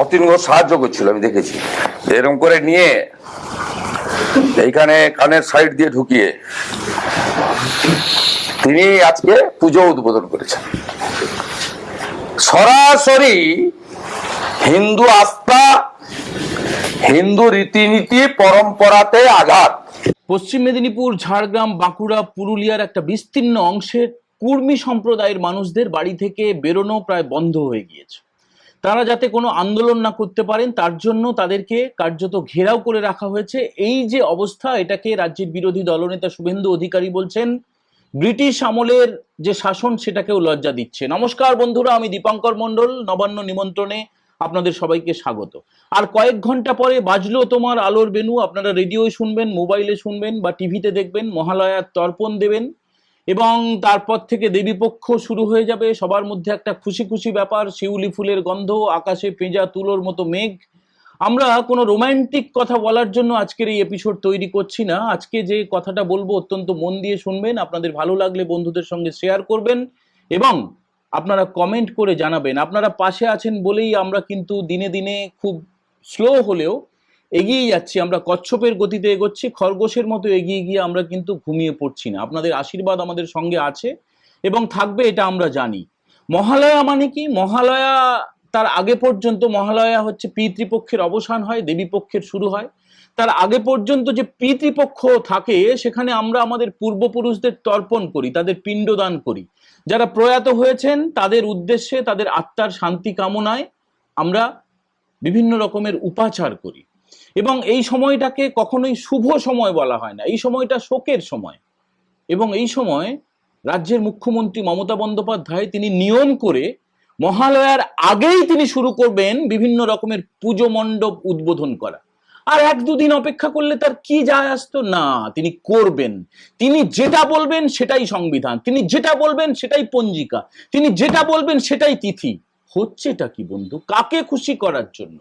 অতীন ঘোষ সাহায্য করছিল, আমি দেখেছি। এরকম করে নিয়ে এইখানে কানের সাইড দিয়ে ঢুকিয়ে তিনি আজকে পুজো উদ্বোধন করেছেন। সরাসরি হিন্দু আস্থা, হিন্দু রীতিনীতি পরম্পরাতে আঘাত। পশ্চিম মেদিনীপুর, ঝাড়গ্রাম, বাঁকুড়া, পুরুলিয়ার একটা বিস্তীর্ণ অংশের কুর্মী সম্প্রদায়ের মানুষদের বাড়ি থেকে বেরোনো প্রায় বন্ধ হয়ে গিয়েছে। তারা যাতে কোনো আন্দোলন না করতে পারেন, তার জন্য তাদেরকে কার্যত ঘেরাও করে রাখা হয়েছে। এই যে অবস্থা, এটাকে রাজ্যের বিরোধী দলনেতা শুভেন্দু অধিকারী বলছেন, ব্রিটিশ আমলের যে শাসন, সেটাকেও লজ্জা দিচ্ছে। নমস্কার বন্ধুরা, আমি দীপাঙ্কর মণ্ডল, নবান্ন নিমন্ত্রণে আপনাদের সবাইকে স্বাগত। আর কয়েক ঘণ্টা পরে বাজলো তোমার আলোর বেনু আপনারা রেডিওয় শুনবেন, মোবাইলে শুনবেন বা টিভিতে দেখবেন, মহালয়ার তর্পণ দেবেন। এবং তারপর থেকে দেবীপক্ষ শুরু হয়ে যাবে। সবার মধ্যে একটা খুশি খুশি ব্যাপার, শিউলি ফুলের গন্ধ, আকাশে পেঁজা, তুলোর মতো মেঘ। আমরা কোনো রোমান্টিক কথা বলার জন্য আজকের এই এপিসোড তৈরি করছি না। আজকে যে কথাটা বলব অত্যন্ত মন দিয়ে শুনবেন, আপনাদের ভালো লাগলে বন্ধুদের সঙ্গে শেয়ার করবেন এবং আপনারা কমেন্ট করে জানাবেন। আপনারা পাশে আছেন বলেই আমরা কিন্তু দিনে দিনে খুব স্লো হলেও এগিয়ে যাচ্ছি, আমরা কচ্ছপের গতিতে এগোচ্ছি, খরগোশের মতো এগিয়ে গিয়ে আমরা কিন্তু ঘুমিয়ে পড়ছি না। আপনাদের আশীর্বাদ আমাদের সঙ্গে আছে এবং থাকবে এটা আমরা জানি। মহালয়া মানে কি? মহালয়া তার আগে পর্যন্ত, মহালয়া হচ্ছে পিতৃপক্ষের অবসান হয়, দেবীপক্ষের শুরু হয়। তার আগে পর্যন্ত যে পিতৃপক্ষ থাকে, সেখানে আমরা আমাদের পূর্বপুরুষদের তর্পণ করি, তাদের পিণ্ডদান করি। যারা প্রয়াত হয়েছেন, তাদের উদ্দেশ্যে, তাদের আত্মার শান্তি কামনায় আমরা বিভিন্ন রকমের উপাচার করি। এবং এই সময়টাকে কখনোই শুভ সময় বলা হয় না। এই সময়টা শোকের সময়। এবং এই সময় রাজ্যের মুখ্যমন্ত্রী মমতা বন্দ্যোপাধ্যায় তিনি নিয়ম করে মহালয়ার আগেই তিনি শুরু করবেন বিভিন্ন রকমের পুজো মণ্ডপ উদ্বোধন করা। আর এক দুদিন অপেক্ষা করলে তার কি যায় আসতো? না, তিনি করবেন। তিনি যেটা বলবেন সেটাই সংবিধান। তিনি যেটা বলবেন সেটাই পঞ্জিকা। তিনি যেটা বলবেন সেটাই তিথি। হচ্ছেটা কি বন্ধু? কাকে খুশি করার জন্য?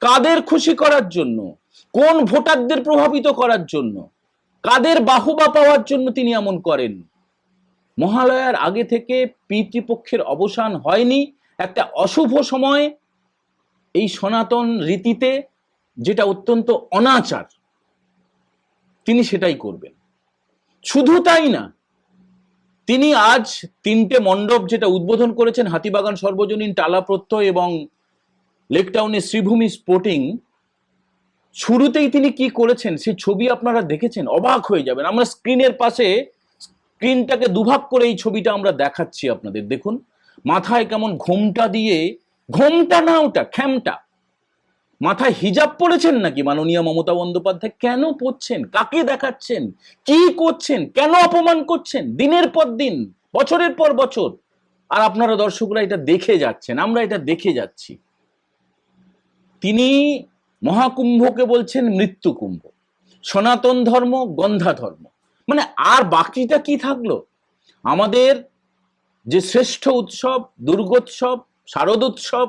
কাদের খুশি করার জন্য? কোন ভোটারদের প্রভাবিত করার জন্য? কাদের বাহুবা পাওয়ার জন্য তিনি এমন করেন? মহালয়ার আগে থেকে পিতৃপক্ষের অবসান হয়নি। একটা অশুভ সময় এই সনাতন রীতিতে যেটা অত্যন্ত অনাচার। তিনি সেটাই করবেন। শুধু তাই না, তিনি আজ তিনটে মণ্ডপ যেটা উদ্বোধন করেছেন, হাতিবাগান, সর্বজনীন, টালা প্রত্যয় এবং লেকটাউনে শ্রীভূমি স্পোর্টিং শুরুতেই তিনি কি করেছেন সেই ছবি আপনারা দেখেছেন, অবাক হয়ে যাবেন। আমরা স্ক্রিনের পাশে স্ক্রিনটাকে দুভাগ করে এই ছবিটা আমরা দেখাচ্ছি আপনাদের। দেখুন, মাথায় কেমন ঘোমটা দিয়ে, ঘোমটা না ওটা, খ্যামটা। মাথায় হিজাব পড়েছেন নাকি মাননীয় মমতা বন্দ্যোপাধ্যায়? কেন পড়ছেন কাকে দেখাচ্ছেন? কি করছেন? কেন অপমান করছেন? দিনের পর দিন, বছরের পর বছর। আর আপনারা দর্শকরা এটা দেখে যাচ্ছেন, আমরা এটা দেখে যাচ্ছি। তিনি মহাকুম্ভকে বলছেন মৃত্যু কুম্ভ সনাতন ধর্ম, গন্ধা ধর্ম। মানে আর বাকিটা কি থাকল? আমাদের যে শ্রেষ্ঠ উৎসব, দুর্গোৎসব, শারদোৎসব,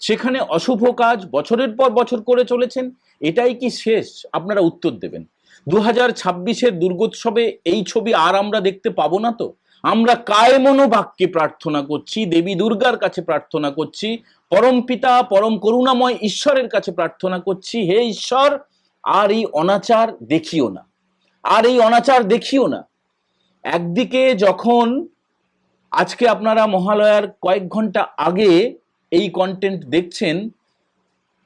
সেখানে অশুভ কাজ বছরের পর বছর করে চলেছেন, এটাই কি শেষ? আপনারা উত্তর দেবেন। দু হাজার ছাব্বিশের দুর্গোৎসবে এই ছবি আর আমরা দেখতে পাবো না তো? আমরা কায় মনোবাক্যে প্রার্থনা করছি, দেবী দুর্গার কাছে প্রার্থনা করছি, পরম পিতা, পরম করুণাময় ঈশ্বরের কাছে প্রার্থনা করছি, হে ঈশ্বর, আর এই অনাচার দেখিও না। আর এই অনাচার দেখিও না। একদিকে যখন আজকে আপনারা মহালয়ার কয়েক ঘণ্টা আগে এই কন্টেন্ট দেখছেন,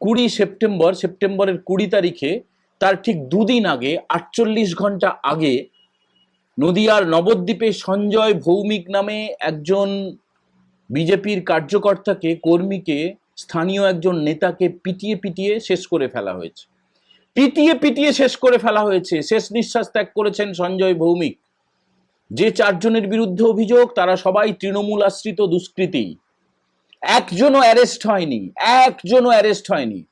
কুড়ি সেপ্টেম্বর, সেপ্টেম্বরের কুড়ি তারিখে, তার ঠিক দুদিন আগে, আটচল্লিশ ঘণ্টা আগে নদিয়ার নবদ্বীপে সঞ্জয় ভৌমিক নামে একজন বিজেপির কার্যকর্তাকে, কর্মীকে, স্থানীয় একজন নেতাকে পিটিয়ে পিটিয়ে শেষ করে ফেলা হয়েছে। পিটিয়ে পিটিয়ে শেষ করে ফেলা হয়েছে। শেষ নিঃশ্বাস ত্যাগ করেছেন সঞ্জয় ভৌমিক। যে চারজনের বিরুদ্ধে অভিযোগ, তারা সবাই তৃণমূল আশ্রিত দুষ্কৃতী। একজনও অ্যারেস্ট হয়নি। একজনও অ্যারেস্ট হয়নি।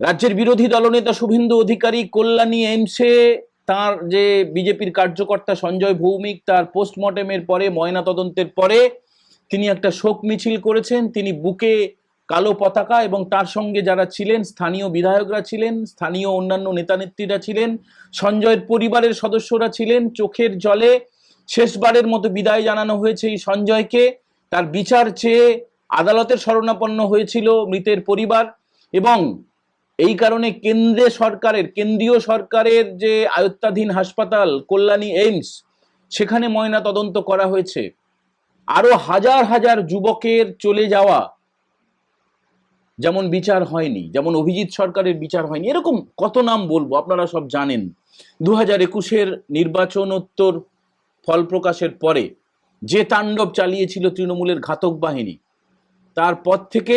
রাজ্যের বিরোধী দলনেতা শুভেন্দু অধিকারী, কল্যাণী এমসে তার যে বিজেপির কার্যকর্তা সঞ্জয় ভৌমিক তার পোস্টমর্টেমের পরে, ময়না তদন্তের পরে তিনি একটা শোক মিছিল করেছেন। তিনি বুকে কালো পতাকা এবং তার সঙ্গে যারা ছিলেন, স্থানীয় বিধায়করা ছিলেন, স্থানীয় অন্যান্য নেতানেত্রীরা ছিলেন, সঞ্জয়ের পরিবারের সদস্যরা ছিলেন। চোখের জলে শেষবারের মতো বিদায় জানানো হয়েছে এই সঞ্জয়কে। তার বিচার চেয়ে আদালতের শরণাপন্ন হয়েছিল মৃতের পরিবার এবং এই কারণে কেন্দ্রে সরকারের, কেন্দ্রীয় সরকারের যে আয়ত্তাধীন হাসপাতাল, কল্যাণী এইমস, সেখানে ময়না তদন্ত করা হয়েছে। আরও হাজার হাজার যুবকের চলে যাওয়া যেমন বিচার হয়নি, যেমন অভিজিৎ সরকারের বিচার হয়নি, এরকম কত নাম বলব আপনারা সব জানেন। দু হাজার একুশের নির্বাচনোত্তর ফল প্রকাশের পরে যে তাণ্ডব চালিয়েছিল তৃণমূলের ঘাতক বাহিনী, তারপর থেকে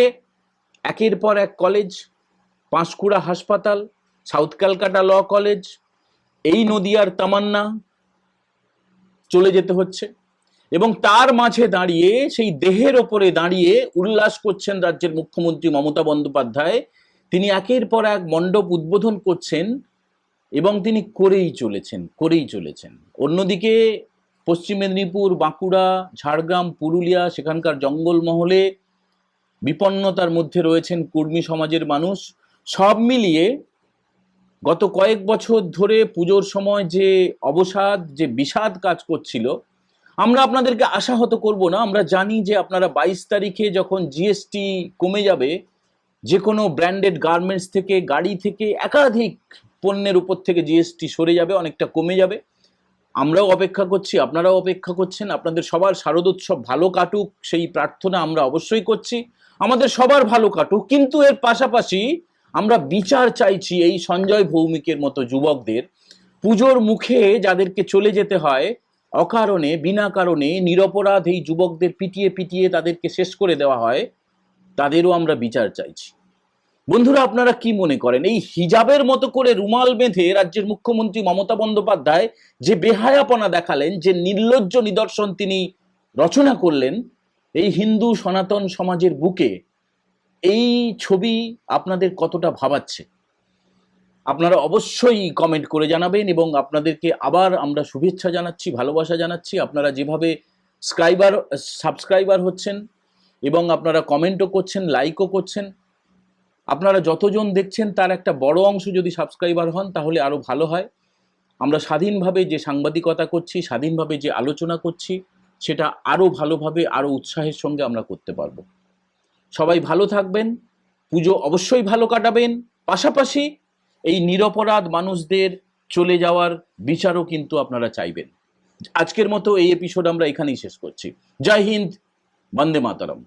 একের পর এক কলেজ পাঁশকুড়া হাসপাতাল, সাউথ ক্যালকাটা ল কলেজ, এই নদিয়ার তামান্না চলে যেতে হচ্ছে। এবং তার মাঝে দাঁড়িয়ে, সেই দেহের ওপরে দাঁড়িয়ে উল্লাস করছেন রাজ্যের মুখ্যমন্ত্রী মমতা বন্দ্যোপাধ্যায়। তিনি একের পর এক মণ্ডপ উদ্বোধন করছেন এবং তিনি করেই চলেছেন করেই চলেছেন। অন্যদিকে পশ্চিম মেদিনীপুর, বাঁকুড়া, ঝাড়গ্রাম, পুরুলিয়া, সেখানকার জঙ্গলমহলে বিপন্নতার মধ্যে রয়েছেন কুর্মী সমাজের মানুষ। সব মিলিয়ে গত কয়েক বছর ধরে পুজোর সময় যে অবসাদ, যে বিষাদ কাজ করছিল, আমরা আপনাদেরকে আশাহত করব না। আমরা জানি যে আপনারা বাইশ তারিখে যখন জিএসটি কমে যাবে, যে কোনো ব্র্যান্ডেড গার্মেন্টস থেকে, গাড়ি থেকে, একাধিক পণ্যের উপর থেকে জিএসটি সরে যাবে, অনেকটা কমে যাবে। আমরাও অপেক্ষা করছি, আপনারাও অপেক্ষা করছেন, আপনাদের সবার শারদোৎসব ভালো কাটুক, সেই প্রার্থনা আমরা অবশ্যই করছি। আমাদের সবার ভালো কাটুক, কিন্তু এর পাশাপাশি আমরা বিচার চাইছি এই সঞ্জয় ভৌমিকের মতো যুবকদের। পুজোর মুখে যাদেরকে চলে যেতে হয়, অকারণে, বিনা কারণে, নিরপরাধ এই যুবকদের পিটিয়ে পিটিয়ে তাদেরকে শেষ করে দেওয়া হয়, তাদেরও আমরা বিচার চাইছি। বন্ধুরা, আপনারা কি মনে করেন? এই হিজাবের মতো করে রুমাল বেঁধে রাজ্যের মুখ্যমন্ত্রী মমতা বন্দ্যোপাধ্যায় যে বেহায়াপনা দেখালেন, যে নির্লজ্জ নিদর্শন তিনি রচনা করলেন, এই হিন্দু সনাতন সমাজের বুকে এই ছবি আপনাদের কতটা ভাবাচ্ছে? আপনারা অবশ্যই কমেন্ট করে জানাবেন এবং আপনাদেরকে আবার আমরা শুভেচ্ছা জানাচ্ছি, ভালোবাসা জানাচ্ছি। আপনারা যেভাবে স্ক্রাইবার সাবস্ক্রাইবার হচ্ছেন এবং আপনারা কমেন্টও করছেন লাইকও করছেন, আপনারা যতজন দেখছেন তার একটা বড় অংশ যদি সাবস্ক্রাইবার হন তাহলে আরও ভালো হয়। আমরা স্বাধীনভাবে যে সাংবাদিকতা করছি, স্বাধীনভাবে যে আলোচনা করছি, সেটা আরও ভালোভাবে আরও উৎসাহের সঙ্গে আমরা করতে পারব। সবাই ভালো থাকবেন, পুজো অবশ্যই ভালো কাটাবেন, পাশাপাশি এই নিরপরাধ মানুষদের চলে যাওয়ার বিচারও কিন্তু আপনারা চাইবেন। আজকের মতো এই এপিসোড আমরা এখানেই শেষ করছি। জয় হিন্দ, বন্দে মাতারম।